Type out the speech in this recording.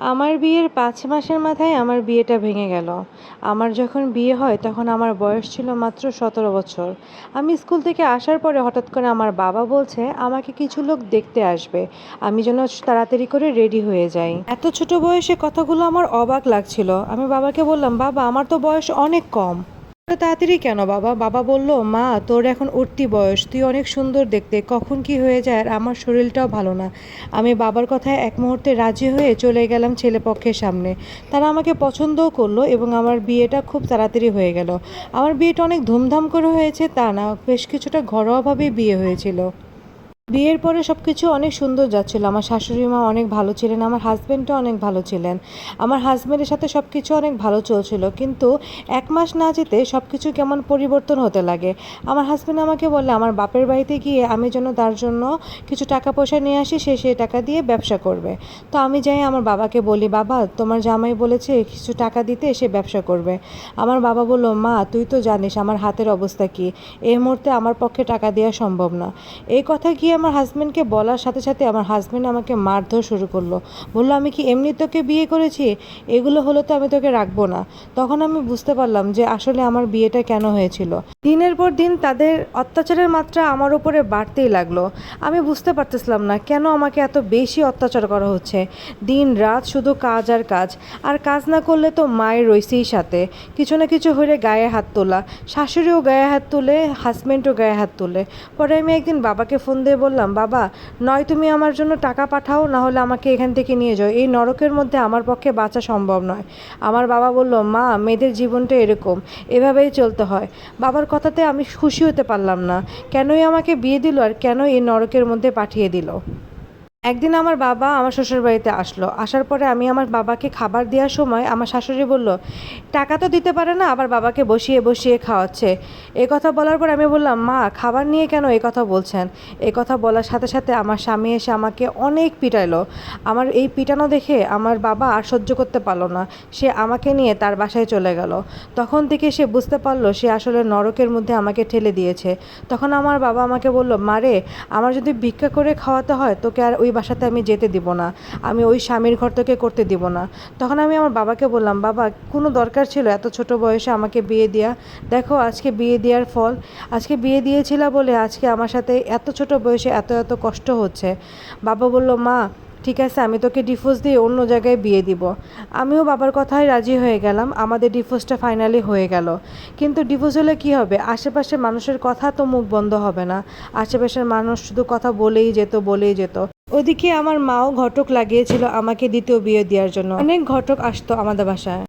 আমার বিয়ের পাঁচ মাসের মাথায় আমার বিয়েটা ভেঙে গেল। আমার যখন বিয়ে হয়, তখন আমার বয়স ছিল মাত্র সতেরো বছর। আমি স্কুল থেকে আসার পরে হঠাৎ করে আমার বাবা বলছে, আমাকে কিছু লোক দেখতে আসবে। আমি যেন তাড়াতাড়ি করে রেডি হয়ে যাই। এত ছোট বয়সে কথাগুলো আমার অবাক লাগছিল। আমি বাবাকে বললাম, বাবা, আমার তো বয়স অনেক কম। তাড়াতাড়ি কেন বাবা? বাবা বলল, মা, তোর এখন উঠতি বয়স, তুই অনেক সুন্দর দেখতে, কখন কি হয়ে যায় আর আমার শরীরটাও ভালো না। আমি বাবার কথায় এক মুহূর্তে রাজি হয়ে চলে গেলাম ছেলেপক্ষের সামনে। তারা আমাকে পছন্দও করল এবং আমার বিয়েটা খুব তাড়াতাড়ি হয়ে গেল। আমার বিয়েটা অনেক ধুমধাম করে হয়েছে, তা না, বেশ কিছুটা ঘরোয়াভাবেই বিয়ে হয়েছিল। বিয়ের পরে সব কিছু অনেক সুন্দর যাচ্ছিল। আমার শাশুড়ি মা অনেক ভালো ছিলেন, আমার হাজব্যান্ডও অনেক ভালো ছিলেন। আমার হাজব্যান্ডের সাথে সব কিছু অনেক ভালো চলছিল, কিন্তু এক মাস না যেতে সব কিছু কেমন পরিবর্তন হতে লাগে। আমার হাজব্যান্ড আমাকে বলে আমার বাপের বাড়িতে গিয়ে আমি যেন তার জন্য কিছু টাকা পয়সা নিয়ে আসি, সে সেই টাকা দিয়ে ব্যবসা করবে। তো আমি যাই, আমার বাবাকে বলি, বাবা, তোমার জামাই বলেছে কিছু টাকা দিতে, সে ব্যবসা করবে। আমার বাবা বলল, মা, তুই তো জানিস আমার হাতের অবস্থা কি। এই মুহূর্তে আমার পক্ষে টাকা দেওয়া সম্ভব না। এই কথা গিয়ে আমার হাজব্যান্ডকে বলার সাথে সাথে আমার হাজব্যান্ড আমাকে মারধর শুরু করল। বলল, আমি কি এমনি তোকে বিয়ে করেছি? এগুলো হলো তো আমি তোকে রাখব না। তখন আমি বুঝতে পারলাম যে আসলে আমার বিয়েটা কেন হয়েছিল। দিনের পর দিন তাদের অত্যাচারের মাত্রা আমার উপরে বাড়তেই লাগল। আমি বুঝতে পারতেছিলাম না, কেন আমাকে এত বেশি অত্যাচার করা হচ্ছে? দিন রাত শুধু কাজ আর কাজ। আর কাজ না করলে তো মায়ের রইছেই সাথে। কিছু না কিছু হলে গায়ে হাত তোলা। শাশুড়িও গায়ে হাত তুলে হাজব্যান্ডও গায়ে হাত তুলে। পরে আমি একদিন বাবাকে ফোন দিয়ে বললাম, বাবা, নয় তুমি আমার জন্য টাকা পাঠাও না হলে আমাকে এখান থেকে নিয়ে যাও। এই নরকের মধ্যে আমার পক্ষে বাঁচা সম্ভব নয়। আমার বাবা বলল, মা, মেয়েদের জীবনটা এরকম, এভাবেই চলতে হয়। বাবার কথাতে আমি খুশি হতে পারলাম না। কেনই আমাকে বিয়ে দিল আর কেন এই নরকের মধ্যে পাঠিয়ে দিল? একদিন আমার বাবা আমার শ্বশুর বাড়িতে আসলো। আসার পরে আমি আমার বাবাকে খাবার দেওয়ার সময় আমার শাশুড়ি বলল, টাকা তো দিতে পারে না, আবার বাবাকে বসিয়ে বসিয়ে খাওয়াচ্ছে। এ কথা বলার পর আমি বললাম, মা, খাবার নিয়ে কেন এ কথা বলছেন? এই কথা বলার সাথে সাথে আমার স্বামী এসে আমাকে অনেক পিটাইলো। আমার এই পিটানো দেখে আমার বাবা আর সহ্য করতে পারল না। সে আমাকে নিয়ে তার বাসায় চলে গেল। তখন থেকে সে বুঝতে পারল সে আসলে নরকের মধ্যে আমাকে ঠেলে দিয়েছে। তখন আমার বাবা আমাকে বলল মারে আমার যদি ভিক্ষা করে খাওয়াতে হয়, তোকে আর ওই বাসাতে আমি যেতে দিব না, আমি ওই স্বামীর ঘর থেকে করতে দিব না। তখন আমি আমার বাবাকে বললাম, বাবা, কোনো দরকার ছিল এত ছোট বয়সে আমাকে বিয়ে দেওয়া দেখো, আজকে বিয়ে দেওয়ার ফল, আজকে বিয়ে দিয়েছিল বলে আজকে আমার সাথে এত ছোট বয়সে এত এত কষ্ট হচ্ছে। বাবা বলল, মা, ঠিক আছে, আমি তোকে ডিভোর্স দিয়ে অন্য জায়গায় বিয়ে দিব। আমিও বাবার কথায় রাজি হয়ে গেলাম, আমাদের ডিভোর্সটা ফাইনালি হয়ে গেল। কিন্তু ডিভোর্স হলে কী হবে? আশেপাশের মানুষের কথা তো মুখ বন্ধ হবে না। আশেপাশের মানুষ শুধু কথা বলেই যেত বলেই যেত। ওদিকে আমার মাও ঘটক লাগিয়েছিল আমাকে দ্বিতীয় বিয়ে দেওয়ার জন্য। অনেক ঘটক আসতো আমাদের বাসায়।